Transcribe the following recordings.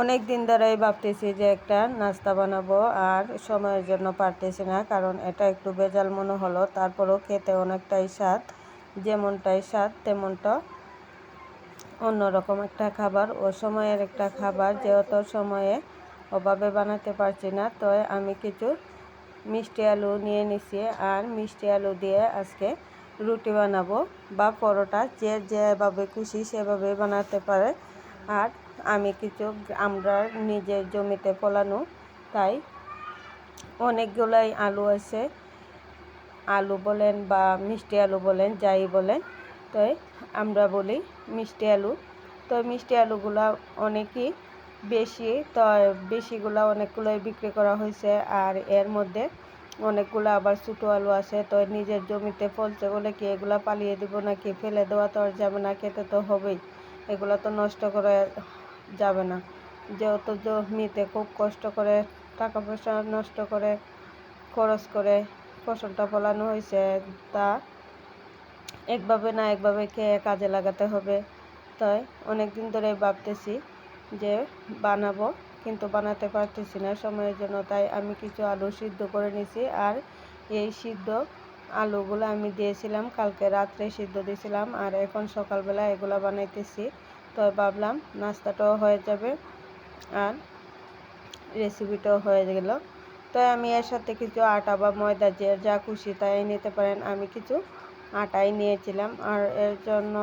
অনেক দিন ধরেই ভাবতেছি যে একটা নাস্তা বানাবো আর সময়ের জন্য পারতেছি না, কারণ এটা একটু বেজাল মনে হলো তারপরও খেতে অনেকটাই স্বাদ, যেমনটাই স্বাদ, তেমনটা অন্যরকম একটা খাবার ও সময়ের একটা খাবার, যেহেতু সময়ে অভাবে বানাতে পারছি না, তো আমি কিছু মিষ্টি আলু নিয়ে নিছি আর মিষ্টি আলু দিয়ে আজকে রুটি বানাবো বা পরোটা যে যেভাবে খুশি সেভাবে বানাতে পারে। আর আমি কিছু আমরা নিজের জমিতে ফলানো, তাই অনেকগুলাই আলু আছে। আলু বলেন বা মিষ্টি আলু বলেন, যাই বলেন তো আমরা বলি মিষ্টি আলু। তো মিষ্টি আলুগুলা অনেকই বেশি, তো বেশিগুলা অনেকগুলোই বিক্রি করা হয়েছে, আর এর মধ্যে অনেকগুলো আবার ছোটো আলু আছে। তো নিজের জমিতে ফলছে বলে কি এগুলা পালিয়ে দিব নাকি? ফেলে দেওয়া তো আর যাবে না, খেতে তো হবেই। এগুলো তো নষ্ট করে যাবে না। যেহেতু জমিতে খুব কষ্ট করে টাকা পয়সা নষ্ট করে, খরচ করে ফসলটা ফলানো হয়েছে, তা একভাবে না একভাবে খেয়ে কাজে লাগাতে হবে। তাই অনেক দিন ধরে ভাবতেছি যে বানাবো, কিন্তু বানাতে পারতেছি না সময়ের জন্য। তাই আমি কিছু আলু সিদ্ধ করে নিছি আর এই সিদ্ধ আলুগুলো আমি দিয়েছিলাম, কালকে রাত্রে সিদ্ধ দিয়েছিলাম। আর এখন সকালবেলা এগুলো বানাইতেছি। তো ভাবলাম নাস্তাটাও হয়ে যাবে আর রেসিপিটাও হয়ে গেল। তো আমি এর সাথে কিছু আটা বা ময়দা যে যা খুশি তাই নিতে পারেন। আমি কিছু আটাই নিয়েছিলাম আর এর জন্য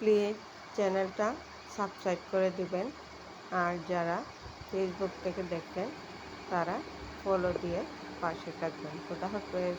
প্লিজ চ্যানেলটা সাবস্ক্রাইব করে দিবেন। আর যারা ফেসবুক থেকে দেখেন, তারা ফলো দিয়ে পাশে থাকবেন। খোদা হাফেজ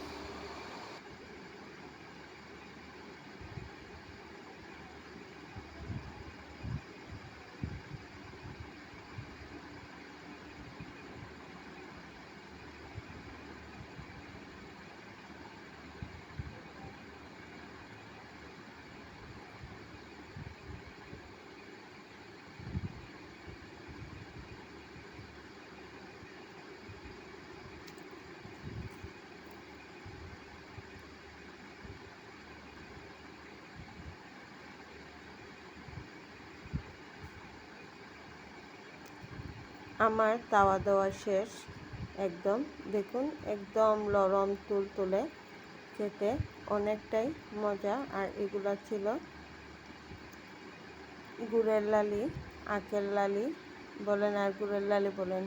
আমার তাওয়া দেওয়া শেষ। একদম, দেখুন, একদম লরম তুল তুলে খেতে অনেকটাই মজা। আর এগুলো ছিল গুড়ের লালি, আখের লালি বলেন আর গুড়ের লালি বলেন।